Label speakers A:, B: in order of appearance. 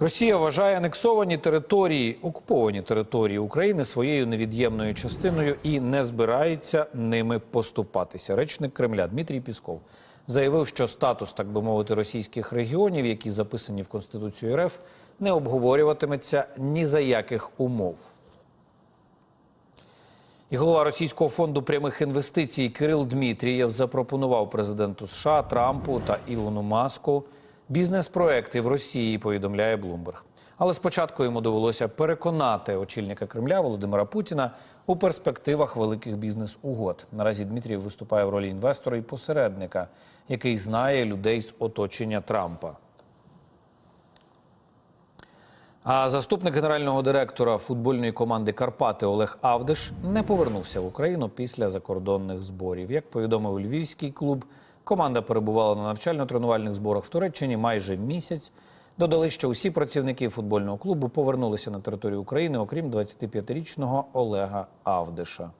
A: Росія вважає анексовані території, окуповані території України своєю невід'ємною частиною і не збирається ними поступатися. Речник Кремля Дмитрій Пісков заявив, що статус, так би мовити, російських регіонів, які записані в Конституцію РФ, не обговорюватиметься ні за яких умов. І голова Російського фонду прямих інвестицій Кирил Дмитрієв запропонував президенту США Трампу та Ілону Маску бізнес-проекти в Росії. Повідомляє Блумберг. Але спочатку йому довелося переконати очільника Кремля Володимира Путіна у перспективах великих бізнес-угод. Наразі Дмитрієв виступає в ролі інвестора і посередника, який знає людей з оточення Трампа. А заступник генерального директора футбольної команди Карпати Олег Авдиш не повернувся в Україну після закордонних зборів. Як повідомив львівський клуб, команда перебувала на навчально-тренувальних зборах в Туреччині майже місяць. Додали, що усі працівники футбольного клубу повернулися на територію України, окрім 25-річного Олега Авдиша.